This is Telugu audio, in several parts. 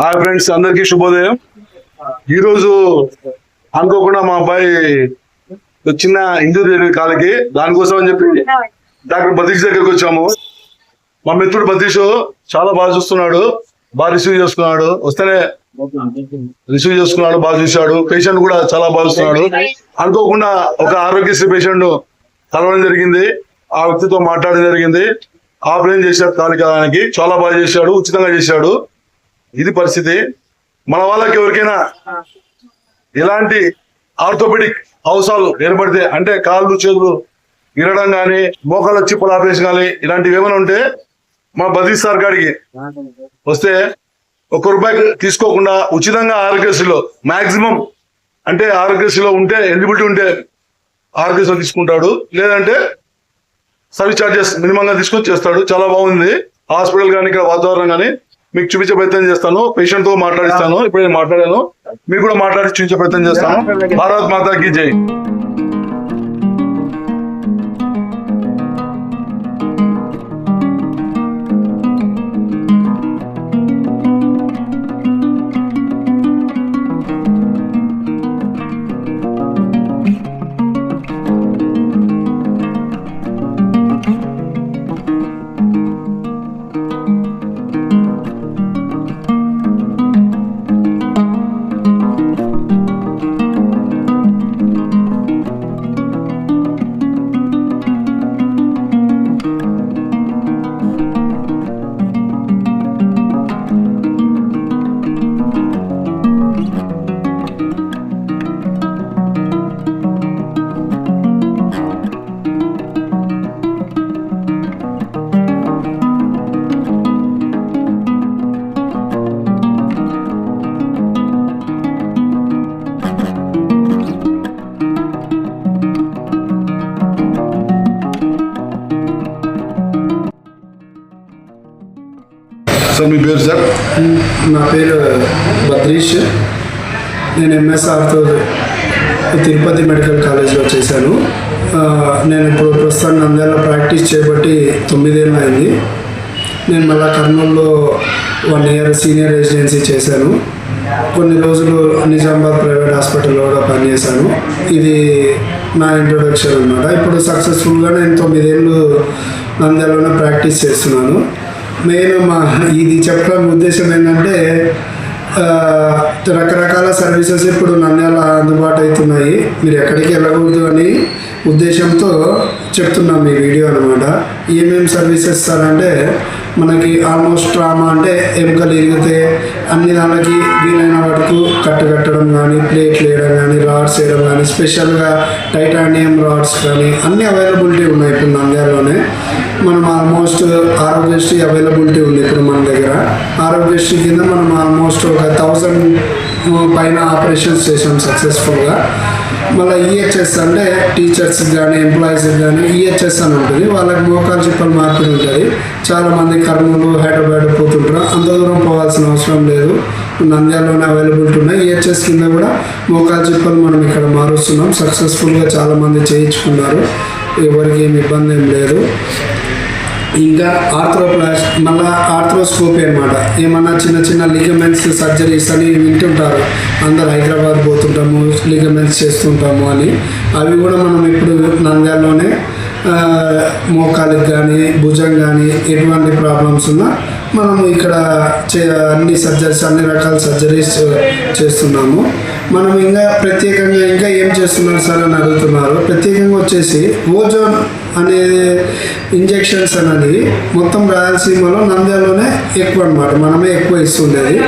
హాయ్ ఫ్రెండ్స్ అందరికీ శుభోదయం. ఈరోజు అనుకోకుండా మా అబ్బాయి చిన్న ఇంజూరీ జరిగింది కాలికి దానికోసం అని చెప్పి డాక్టర్ బతీష్ దగ్గరికి వచ్చాము. మా మిత్రుడు బతీష్ చాలా బాగా చూస్తున్నాడు బాగా రిసీవ్ చేసుకున్నాడు. వస్తేనే రిసీవ్ చేసుకున్నాడు బాగా చూశాడు. పేషెంట్ కూడా చాలా బాగా చూస్తున్నాడు. అనుకోకుండా ఒక ఆరోగ్యశ్రీ పేషెంట్ కలవడం జరిగింది. ఆ వ్యక్తితో మాట్లాడడం జరిగింది. ఆపరేషన్ చేశాడు కాలికి చాలా బాగా చేశాడు ఉచితంగా చేశాడు. ఇది పరిస్థితి. మన వాళ్ళకి ఎవరికైనా ఇలాంటి ఆర్థోపెడిక్ అవసరాలు ఏర్పడితే అంటే కాళ్ళు చేతులు ఇరడం కానీ మోకాళ్ళ చిప్పలు ఆపరేషన్ కానీ ఇలాంటివి ఏమైనా ఉంటే మా బదీష్ సార్ కాడికి వస్తే ఒక్క రూపాయి తీసుకోకుండా ఉచితంగా ఆరోగ్యశ్రీలో మాక్సిమం అంటే ఆరోగ్యశ్రీలో ఉంటే ఎలిజిబిలిటీ ఉంటే ఆరోగ్యశ్రీ తీసుకుంటాడు. లేదంటే సర్వీస్ చార్జెస్ మినిమంగా తీసుకొని చేస్తాడు చాలా బాగుంది. హాస్పిటల్ కానీ ఇక్కడ వాతావరణం కానీ మీకు చూపించే ప్రయత్నం చేస్తాను. పేషెంట్తో మాట్లాడిస్తాను. ఇప్పుడు నేను మాట్లాడాను. మీకు కూడా మాట్లాడి చూపించే ప్రయత్నం చేస్తాను. భారత్ మాతాకి జై. సార్ మీ పేరు సార్? నా పేరు బద్రీష్ నేను ఎంఎస్ఆర్తో తిరుపతి మెడికల్ కాలేజ్లో చేశాను. నేను ఇప్పుడు ప్రస్తుతం నంద్యాలలో ప్రాక్టీస్ చేయబట్టి తొమ్మిదేళ్ళు అయింది. నేను మళ్ళీ కర్నూలులో వన్ ఇయర్ సీనియర్ రెసిడెన్సీ చేశాను. కొన్ని రోజులు నిజామాబాద్ ప్రైవేట్ హాస్పిటల్లో కూడా పనిచేశాను. ఇది నా ఇంట్రొడక్షన్ అనమాట ఇప్పుడు సక్సెస్ఫుల్గా నేను తొమ్మిదేళ్ళు నంద్యాలలోనే ప్రాక్టీస్ చేస్తున్నాను. మెయిన్ మా ఇది చెప్పడం ఉద్దేశం ఏంటంటే రకరకాల సర్వీసెస్ ఇప్పుడు నంద్యాల అందుబాటు అవుతున్నాయి. మీరు ఎక్కడికి వెళ్ళకూడదు అని ఉద్దేశంతో చెప్తున్నాం ఈ వీడియో అనమాట ఏమేమి సర్వీసెస్ ఇస్తారంటే మనకి ఆల్మోస్ట్ ట్రామా అంటే ఎముకలు ఇరిగితే అన్ని దానికి వీలైన వరకు కట్టు కట్టడం కానీ ప్లేట్ వేయడం కానీ రాడ్స్ వేయడం కానీ స్పెషల్గా టైటానియం రాడ్స్ కానీ అన్ని అవైలబిలిటీ ఉన్నాయి ఇప్పుడు నంద్యాలలోనే మనం ఆల్మోస్ట్ ఆరోగ్యశ్రీ అవైలబిలిటీ ఉంది ఇప్పుడు మన దగ్గర. ఆరోగ్యశ్రీ కింద మనం ఆల్మోస్ట్ ఒక థౌజండ్ పైన ఆపరేషన్స్ చేసాం సక్సెస్ఫుల్గా మళ్ళీ ఈహెచ్ఎస్ అంటే టీచర్స్ కానీ ఎంప్లాయీస్ కానీ ఈహెచ్ఎస్ అని ఉంటుంది. వాళ్ళకి మోకాలు చిప్పలు మార్పిడి ఉంటుంది చాలామంది కర్నూలు హైదరాబాద్ పోతుంటారు. అంత దూరం పోవాల్సిన అవసరం లేదు. నంద్యాలలోనే అవైలబిలిటీ ఉన్నాయి. ఈహెచ్ఎస్ కింద కూడా మోకాలు చిప్పలు మనం ఇక్కడ మారుస్తున్నాం. సక్సెస్ఫుల్గా చాలామంది చేయించుకున్నారు. ఎవరికి ఏమి ఇబ్బంది ఏం లేదు. ఇంకా ఆర్థ్రోప్లాస్ట్ మళ్ళా ఆర్థ్రోస్కోపీ అనమాట ఏమన్నా చిన్న చిన్న లిగమెంట్స్ సర్జరీస్ అని వింటుంటారు. అందరు హైదరాబాద్ పోతుంటాము లిగమెంట్స్ చేస్తుంటాము అని. అవి కూడా మనం ఇప్పుడు నంద్యాలలోనే మోకాలికి కానీ భుజం కానీ ఎటువంటి ప్రాబ్లమ్స్ ఉన్నా మనము ఇక్కడ చే అన్ని సర్జరీస్ అన్ని రకాల సర్జరీస్ చేస్తున్నాము. మనం ఇంకా ప్రత్యేకంగా ఇంకా ఏం చేస్తున్నారు సార్ అని అడుగుతున్నారు. ప్రత్యేకంగా వచ్చేసి ఓజోన్ అనే ఇంజెక్షన్స్ అనేది మొత్తం రాయలసీమలో నంద్యాలలోనే ఎక్కువ అనమాట మనమే ఎక్కువ ఇస్తుండేది.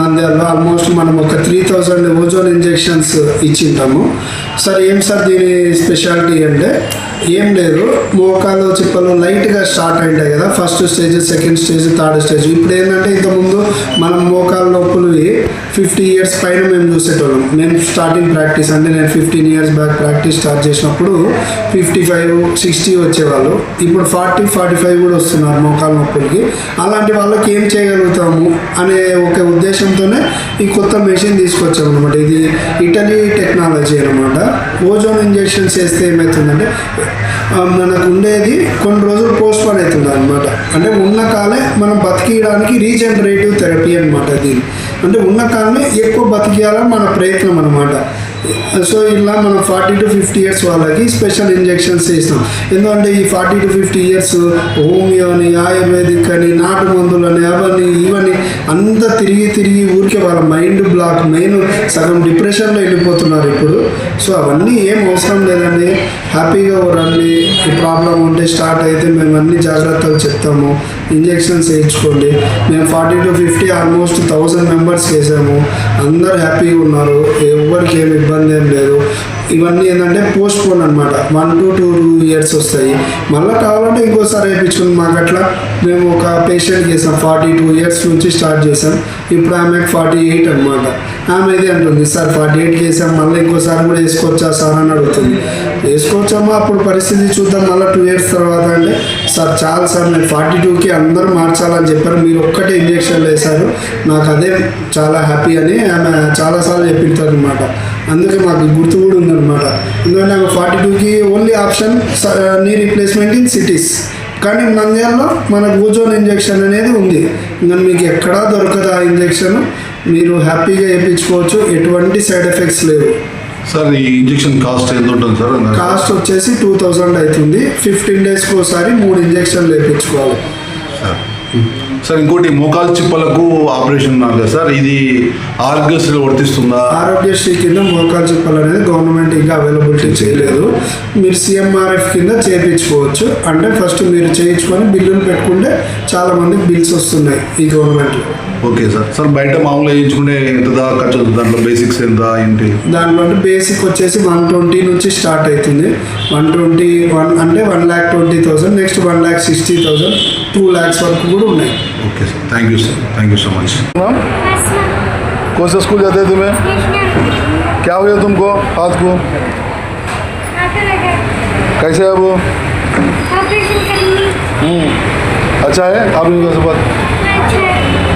నంద్యాలలో ఆల్మోస్ట్ మనం ఒక త్రీ థౌజండ్ ఓజోన్ ఇంజెక్షన్స్ ఇచ్చింటాము. సార్ ఏం సార్ దీని స్పెషాలిటీ అంటే ఏం లేదు. మోకాలు చిప్పలు లైట్గా స్టార్ట్ అయింటాయి కదా. First stage second stage third stage. ఇప్పుడు ఏంటంటే ఇంతకుముందు మనం మోకాలు నొప్పులు ఫిఫ్టీ ఇయర్స్ పైన మేము చూసేటోళ్ళం. నేను స్టార్టింగ్ ప్రాక్టీస్ అంటే నేను fifteen years back practice start చేసినప్పుడు ఫిఫ్టీ ఫైవ్ సిక్స్టీ వచ్చేవాళ్ళు. ఇప్పుడు ఫార్టీ ఫార్టీ ఫైవ్ కూడా వస్తున్నారు మోకాలు నొప్పులకి. అలాంటి వాళ్ళకి ఏం చేయగలుగుతాము అనే ఒక ఉద్దేశంతోనే ఈ కొత్త మెషిన్ తీసుకొచ్చాము అనమాట ఇది ఇటలీ టెక్నాలజీ అనమాట ఓజోన్ ఇంజెక్షన్స్ వేస్తే ఏమవుతుందంటే మనకు ఉండేది కొన్ని రోజులు పోస్ట్ పోన్ అవుతుంది అనమాట అంటే ఉన్న కాలే మనం బతికియడానికి రీజనరేటివ్ థెరపీ అనమాట దీన్ని. అంటే ఉన్న కాలమే ఎక్కువ బతికేయాలని మన ప్రయత్నం అనమాట సో ఇలా మనం ఫార్టీ టు ఫిఫ్టీ ఇయర్స్ వాళ్ళకి స్పెషల్ ఇంజెక్షన్స్ చేస్తాం ఎందుకంటే ఈ ఫార్టీ టు ఫిఫ్టీ ఇయర్స్ హోమియోని ఆయుర్వేదిక్ అని నాటు మందులని అవన్నీ ఇవన్నీ అంతా తిరిగి తిరిగి ఊరికే వాళ్ళ మైండ్ బ్లాక్ మెయిన్ సగం డిప్రెషన్లో వెళ్ళిపోతున్నారు ఇప్పుడు. సో అవన్నీ ఏం అవసరం లేదండి. హ్యాపీగా రండి ఈ ప్రాబ్లం ఉంటే స్టార్ట్ అయితే మేము అన్ని జాగ్రత్తలు చెప్తాము. ఇంజెక్షన్స్ వేయించుకోండి. మేము forty to fifty almost thousand members వేసాము. అందరు హ్యాపీగా ఉన్నారు. ఎవరికి ఏమి ఇబ్బంది ఏం లేదు. ఇవన్నీ ఏంటంటే పోస్ట్ పోన్ అనమాట one to two two years వస్తాయి. మళ్ళీ కావాలంటే ఇంకోసారి వేయించుకుని మాకు అట్లా మేము ఒక పేషెంట్ చేసాం. ఫార్టీ టూ ఇయర్స్ నుంచి స్టార్ట్ చేసాం. ఇప్పుడు ఆమెకు ఫార్టీ ఎయిట్ అనమాట ఆమె ఇది అంటుంది సార్ ఫార్టీ ఎయిట్ చేసాం మళ్ళీ ఇంకోసారి కూడా వేసుకోవచ్చా సార్? అని అడుగుతుంది. వేసుకోవచ్చమ్మా అప్పుడు పరిస్థితి చూద్దాం మళ్ళీ టూ ఇయర్స్ తర్వాత అంటే. సార్ చాలా సార్ నేను ఫార్టీ టూకి అందరూ మార్చాలని చెప్పారు మీరు ఒక్కటే ఇంజక్షన్లు వేశారు నాకు అదే చాలా హ్యాపీ అని ఆమె చాలాసార్లు చెప్పింటారు అనమాట అందుకే మాకు గుర్తు కూడా ఉందన్నమాట. ఎందుకంటే ఆమె ఫార్టీ టూకి only option knee replacement in cities కానీ నంద్యాలలో మన ఓజోన్ ఇంజెక్షన్ అనేది ఉంది. ఇంకా మీకు ఎక్కడా దొరకదు ఆ ఇంజెక్షన్ మీరు హ్యాపీగా వేయించుకోవచ్చు ఎటువంటి సైడ్ ఎఫెక్ట్స్ లేవు. సార్ ఈ ఇంజెక్షన్ కాస్ట్ ఎంత ఉంటుంది సార్? కాస్ట్ వచ్చేసి టూ థౌజండ్ అవుతుంది. ఫిఫ్టీన్ డేస్కి ఒకసారి మూడు ఇంజెక్షన్లు వేయించుకోవాలి. సార్ సార్ ఇంకోటి మోకాలు చిప్పలకు ఆపరేషన్ ఉన్నారు కదా సార్? ఇది ఆరోగ్యశ్రీలో వర్తిస్తుందా? ఆరోగ్యశ్రీ కింద మోకాలు చిప్పలు అనేది గవర్నమెంట్ ఇంకా అవైలబిలిటీ చేయలేదు. మీరు సిఎంఆర్ఎఫ్ కింద చేయించుకోవచ్చు. అంటే ఫస్ట్ మీరు చేయించుకొని బిల్లులు పెట్టుకుంటే చాలా మందికి బిల్స్ వస్తున్నాయి ఈ గవర్నమెంట్లో. ఓకే సార్ సార్ బయట మామూలుగా వేయించుకుంటే ఎంత దాకా ఖర్చు అవుతుంది దాంట్లో బేసిక్స్ ఎంత ఏంటి దాంట్లో అంటే బేసిక్ వచ్చేసి వన్ ట్వంటీ నుంచి స్టార్ట్ అవుతుంది వన్ ట్వంటీ వన్ అంటే one lakh twenty thousand next one lakh sixty thousand two lakhs వరకు కూడా ఉన్నాయి okay sir thank you sir thank you so much बस कौन सा स्कूल जाते हैं तुम्हें स्टेशनरी क्या हुआ तुमको हाथ को आता लगा कैसे है वो ऑपरेशन करेंगे अच्छा है आप इनका सब अच्छा